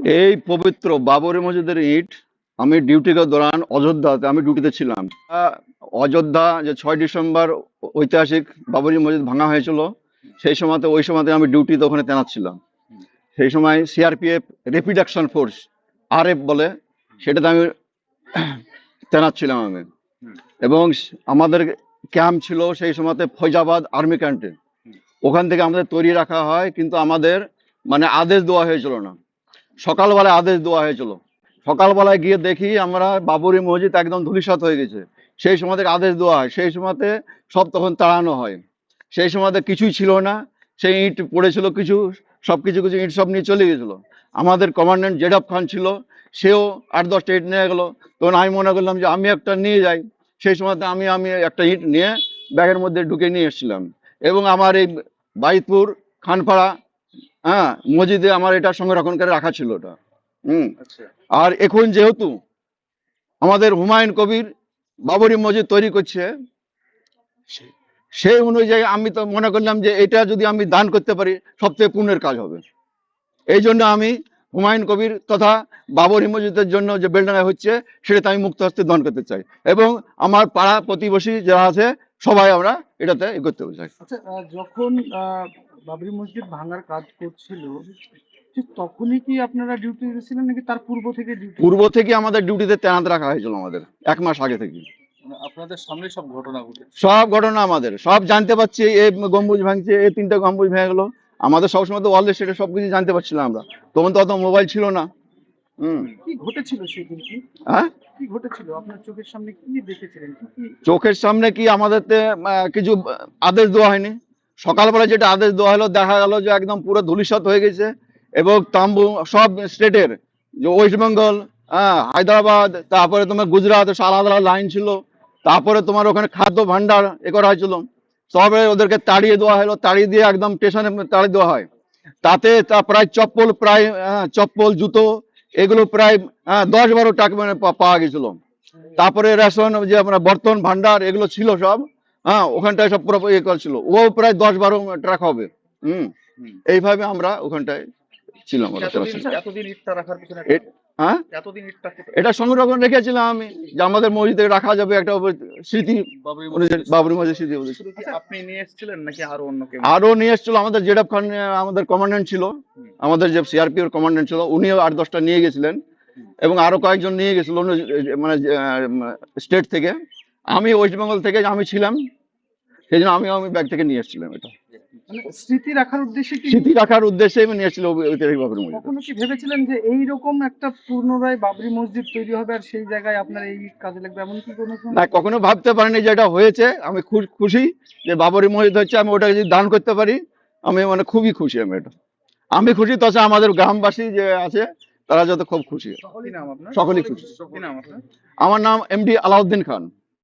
এই পবিত্র বাবরি মসজিদের ইট, আমি ডিউটিকে দৌড়ান অযোধ্যাতে, আমি ডিউটিতে ছিলাম। অযোধ্যা যে ছয় ডিসেম্বর ঐতিহাসিক বাবরি মসজিদ ভাঙা হয়েছিল, সেই সময়তে, ওই সময়তে আমি ডিউটিতে ওখানে তেনাত ছিলাম। সেই সময় সিআরপিএফ রেপিড অ্যাকশন ফোর্স আর বলে, সেটাতে আমি তেনাত ছিলাম আমি। এবং আমাদের ক্যাম্প ছিল সেই সময়তে ফৈজাবাদ আর্মি ক্যান্টে ওখান থেকে আমাদের তৈরি রাখা হয়, কিন্তু আমাদের মানে আদেশ দেওয়া হয়েছিল না। সকালবেলায় আদেশ দেওয়া হয়েছিল। সকালবেলায় গিয়ে দেখি আমরা বাবরি মসজিদ একদম ধূলিসাৎ হয়ে গেছে। সেই সময় থেকে আদেশ দেওয়া হয়। সেই সময়তে সব তখন তাড়ানো হয়। সেই সময়তে কিছুই ছিল না। সেই ইট পড়েছিল কিছু, সব কিছু কিছু ইট সব নিয়ে চলে গেছিল। আমাদের কমান্ড্যান্ট জেডাব খান ছিল, সেও আট দশটা ইট নিয়ে গেলো। তখন আমি মনে করলাম যে আমি একটা নিয়ে যাই। সেই সময়তে আমি আমি একটা ইট নিয়ে ব্যাগের মধ্যে ঢুকে নিয়ে এসেছিলাম। এবং আমার এই বাইতপুর, খানপাড়া হ্যাঁ মসজিদে আমার এটা সংরক্ষণ করে রাখা ছিল ওটা। হুম। আচ্ছা। আর এখন যেহেতু আমাদের হুমায়ুন কবির বাবরি মসজিদ তৈরি করছে সেই অনুযায়ী আমি তো মনে করলাম যে এটা যদি আমি দান করতে পারি সবচেয়ে পুণ্যের কাজ হবে। এই জন্য আমি হুমায়ুন কবির তথা বাবরি মসজিদের জন্য যে বেলডাঙ্গা হচ্ছে সেটাতে আমি মুক্ত হস্তে দান করতে চাই। এবং আমার পাড়া প্রতিবেশী যারা আছে সবাই আমরা এটাতে করতে চাই। আচ্ছা যখন বাবরি মসজিদ ভাঙার কাজ করছিল তখনই কি আপনারা ডিউটি ছিলেন নাকি তার পূর্ব থেকে ডিউটি পূর্ব থেকে আমাদের ডিউটিতে তেনাত রাখা হয়েছিল আমাদের এক মাস আগে থেকে আপনাদের সামনে সব ঘটনা ঘটে সব ঘটনা আমাদের সব জানতে পারছি এই গম্বুজ ভাঙছে এই তিনটা গম্বুজ ভেঙে গেলো। আমাদের সবসময় তো ওয়ার্ল্ড সেটা সব কিছু জানতে পারছিলাম আমরা। তখন তো অত মোবাইল ছিল না। হ্যাঁ? চোখের সামনে কি আমাদের কিছু আদেশ দেওয়া হয়নি? সকালবেলা যেটা আদেশ দেওয়া হলো দেখা গেল যে একদম পুরো ধূলিসাৎ হয়ে গেছে এবং তাম্বু সব স্টেটের যে ওয়েস্ট বেঙ্গল হ্যাঁ হায়দ্রাবাদ তারপরে তোমার গুজরাট আলাদা আলাদা লাইন ছিল তারপরে তোমার ওখানে খাদ্য ভান্ডার এ করা হয়েছিল। সবে ওদেরকে তাড়িয়ে দেওয়া হলো তাড়িয়ে দিয়ে একদম স্টেশনে তাড়িয়ে দেওয়া হয়। তাতে তা প্রায় চপ্পল প্রায় আহ, চপ্পল জুতো এগুলো প্রায় আহ, দশ বারো টাকা মানে পাওয়া গেছিল। তারপরে রেশন যে আমরা বর্তন ভান্ডার এগুলো ছিল সব হ্যাঁ ওখানটায় সব পুরো ইয়ে করছিল ও প্রায় দশ বারো ট্রাক হবে। হুম? এইভাবে আমরা ওখানটায় ছিলাম হ্যাঁ? এটা সংরক্ষণ রেখেছিলাম আমি যে আমাদের মসজিদে রাখা যাবে একটা স্মৃতি বাবরি মসজিদ। স্মৃতি কি আপনি নিয়ে এসেছিলেন নাকি আরও অন্য আরও নিয়ে এসেছিল আমাদের জেডাব খান আমাদের কমান্ডেন্ট ছিল। আমাদের যে সিআরপি এর কমান্ড্যান্ট ছিল উনিও আট দশটা নিয়ে গেছিলেন। এবং আরও কয়েকজন নিয়ে গেছিল অন্য মানে স্টেট থেকে। আমি ওয়েস্ট বেঙ্গল থেকে আমি ছিলাম। সেই জন্য আমি আমি ব্যাগ থেকে নিয়ে এসেছিলাম এটা। মানে স্মৃতি রাখার উদ্দেশ্যে কি? স্মৃতি রাখার উদ্দেশ্যে আমি নিয়ে এসেছিল ঐতিহাসিক বাবরি মসজিদ। কখনো কি ভেবেছিলেন যে এই রকম একটা পুনরায় বাবরি মসজিদ তৈরি হবে আর সেই জায়গায় আপনার এই কাজে লাগবে? এমন কি কোনো না কখনো ভাবতে পারিনি যে এটা হয়েছে। আমি খুব খুশি যে বাবরি মসজিদ হচ্ছে আমি ওটা যদি দান করতে পারি আমি মানে খুবই খুশি আমি এটা। আমি খুশি তাছাড়া আমাদের গ্রামবাসী যে আছে তারা যত খুব খুশি সকলেই খুশি। আমার নাম এমডি আলাউদ্দিন খান।